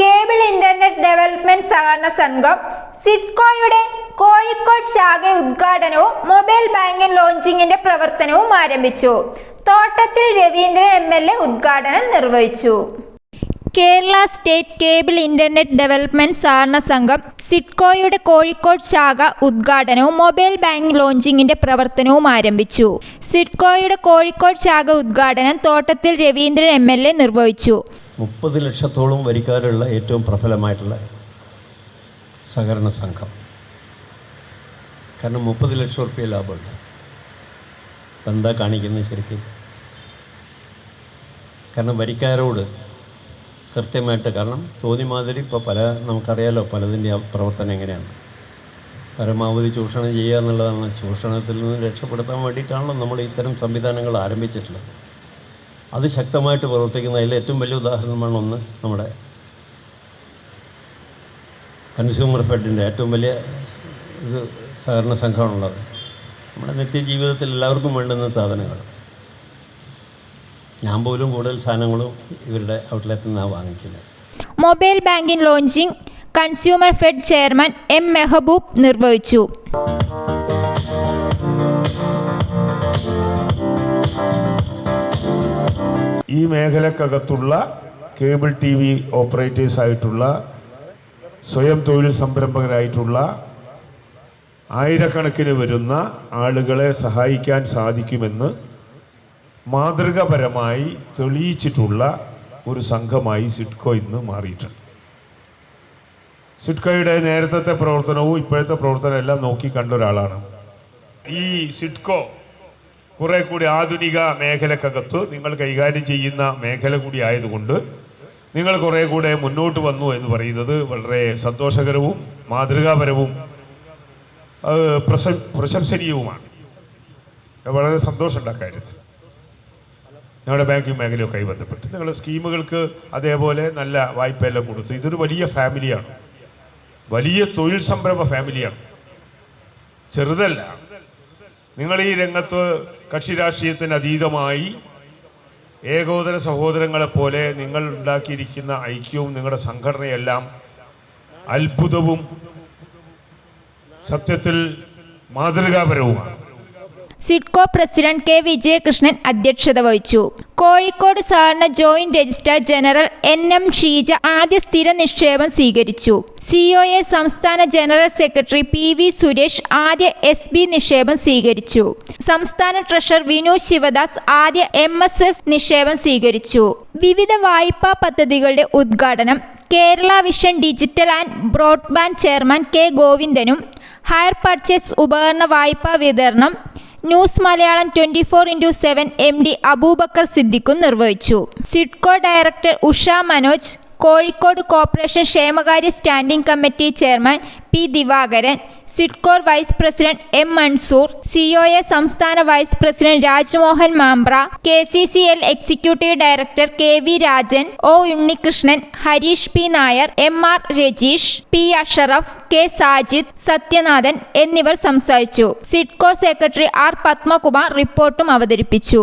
Cable internet development സഹകരണ സംഘം സിഡ്കോയുടെ കോഴിക്കോട് ശാഖ ഉദ്ഘാടനവും മൊബൈൽ ബാങ്കിംഗ് ലോഞ്ചിങ്ങിന്റെ പ്രവർത്തനവും ആരംഭിച്ചു. Thottathil Raveendran M L A ഉദ്ഘാടനം നിർവഹിച്ചു. Kerala state cable internet development സഹകരണ സംഘം സിഡ്കോയുടെ കോഴിക്കോട് ശാഖ ഉദ്ഘാടനവും മൊബൈൽ ബാങ്ക് ലോഞ്ചിങ്ങിന്റെ പ്രവർത്തനവും ആരംഭിച്ചു. സിഡ്കോയുടെ കോഴിക്കോട് ശാഖ ഉദ്ഘാടനം തോട്ടത്തിൽ രവീന്ദ്രൻ എം നിർവഹിച്ചു. മുപ്പത് ലക്ഷത്തോളം വരിക്കാരുള്ള ഏറ്റവും പ്രബലമായിട്ടുള്ള സഹകരണ സംഘം. കാരണം മുപ്പത് ലക്ഷം റുപ്യ ലാഭമുണ്ട്. എന്താ കാണിക്കുന്നത് ശരിക്കും? കാരണം വരിക്കാരോട് കൃത്യമായിട്ട് കാരണം തോന്നി മാതിരി ഇപ്പോൾ പല നമുക്കറിയാലോ പലതിന്റെ പ്രവർത്തനം എങ്ങനെയാണ്. പരമാവധി ചൂഷണം ചെയ്യുക എന്നുള്ളതാണ്. ചൂഷണത്തിൽ നിന്ന് രക്ഷപ്പെടുത്താൻ വേണ്ടിയിട്ടാണല്ലോ നമ്മൾ ഇത്തരം സംവിധാനങ്ങൾ ആരംഭിച്ചിട്ടുള്ളത്. അത് ശക്തമായിട്ട് പ്രവർത്തിക്കുന്നതിൽ ഏറ്റവും വലിയ ഉദാഹരണമാണ് ഒന്ന് നമ്മുടെ കൺസ്യൂമർ ഫെഡിന്റെ ഏറ്റവും വലിയ ഒരു സഹകരണ സംഘമാണുള്ളത്. നമ്മുടെ നിത്യജീവിതത്തിൽ എല്ലാവർക്കും വേണ്ടുന്ന സാധനങ്ങൾ. ഞാൻ പോലും കൂടുതൽ സാധനങ്ങളും ഇവരുടെ ഔട്ട്ലെറ്റിൽ നിന്നാണ് വാങ്ങിക്കുന്നത്. Mobile banking launching consumer fed chairman M Mehboob നിർവഹിച്ചു. ഈ മേഖലക്കകത്തുള്ള കേബിൾ ടി വി ഓപ്പറേറ്റേഴ്സായിട്ടുള്ള സ്വയം തൊഴിൽ സംരംഭകരായിട്ടുള്ള ആയിരക്കണക്കിന് വരുന്ന ആളുകളെ സഹായിക്കാൻ സാധിക്കുമെന്ന് മാതൃകപരമായി തെളിയിച്ചിട്ടുള്ള ഒരു സംഘമായി സിഡ്കോ ഇന്ന് മാറിയിട്ടുണ്ട്. സിഡ്കോയുടെ നേരത്തെ പ്രവർത്തനവും ഇപ്പോഴത്തെ പ്രവർത്തനവും എല്ലാം നോക്കി കണ്ട ഒരാളാണ്. ഈ സിഡ്കോ കുറെ കൂടി ആധുനിക മേഖലക്കകത്ത് നിങ്ങൾ കൈകാര്യം ചെയ്യുന്ന മേഖല കൂടി ആയതുകൊണ്ട് നിങ്ങൾ കുറെ കൂടെ മുന്നോട്ട് വന്നു എന്ന് പറയുന്നത് വളരെ സന്തോഷകരവും മാതൃകാപരവും പ്രശ പ്രശംസനീയവുമാണ്. വളരെ സന്തോഷമുണ്ട് അക്കാര്യത്തിൽ ഞങ്ങളുടെ ബാങ്കിങ് മേഖലയൊക്കെ ബന്ധപ്പെട്ട്. നിങ്ങളുടെ സ്കീമുകൾക്ക് അതേപോലെ നല്ല വായ്പയെല്ലാം കൊടുത്തു ഇതൊരു വലിയ ഫാമിലിയാണ്. വലിയ തൊഴിൽ സംരംഭ ഫാമിലിയാണ്. ചെറുതല്ല. നിങ്ങൾ ഈ രംഗത്ത് കക്ഷി രാഷ്ട്രീയത്തിന് അതീതമായി ഏകോദര സഹോദരങ്ങളെ പോലെ നിങ്ങൾ ഉണ്ടാക്കിയിരിക്കുന്ന ഐക്യവും നിങ്ങളുടെ സംഘടനയെല്ലാം അത്ഭുതവും സത്യത്തിൽ മാതൃകാപരവുമാണ്. സിഡ്കോ പ്രസിഡന്റ് കെ വിജയകൃഷ്ണൻ അധ്യക്ഷത വഹിച്ചു. കോഴിക്കോട് സഹകരണ joint registrar general N M Sheeja ആദ്യ സ്ഥിര നിക്ഷേപം സ്വീകരിച്ചു. സിഒഎ സംസ്ഥാന general secretary P V Suresh ആദ്യ എസ് ബി നിക്ഷേപം സ്വീകരിച്ചു. സംസ്ഥാന ട്രഷറർ വിനു ശിവദാസ് ആദ്യ എം എസ് എസ് നിക്ഷേപം സ്വീകരിച്ചു. വിവിധ വായ്പാ പദ്ധതികളുടെ ഉദ്ഘാടനം Kerala vision digital and broadband chairman K ഗോവിന്ദനും hire purchase ഉപകരണ വായ്പാ വിതരണം news Malayalam twenty four into seven M D Aboobacker സിദ്ദിഖും നിർവഹിച്ചു. സിഡ്കോ ഡയറക്ടർ ഉഷ മനോജ് കോഴിക്കോട് കോർപ്പറേഷൻ ക്ഷേമകാര്യ standing committee chairman P Divakaran SIDCO vice president M Mansoor COA സംസ്ഥാന vice president Rajmohan Mambra K C C L executive director K V Rajan O Unnikrishnan Harish P Nair M R Rajeesh P Ashraf K Sajid Sathyanathan എന്നിവർ സംസാരിച്ചു. SIDCO secretary R Padmakumar റിപ്പോർട്ടും അവതരിപ്പിച്ചു.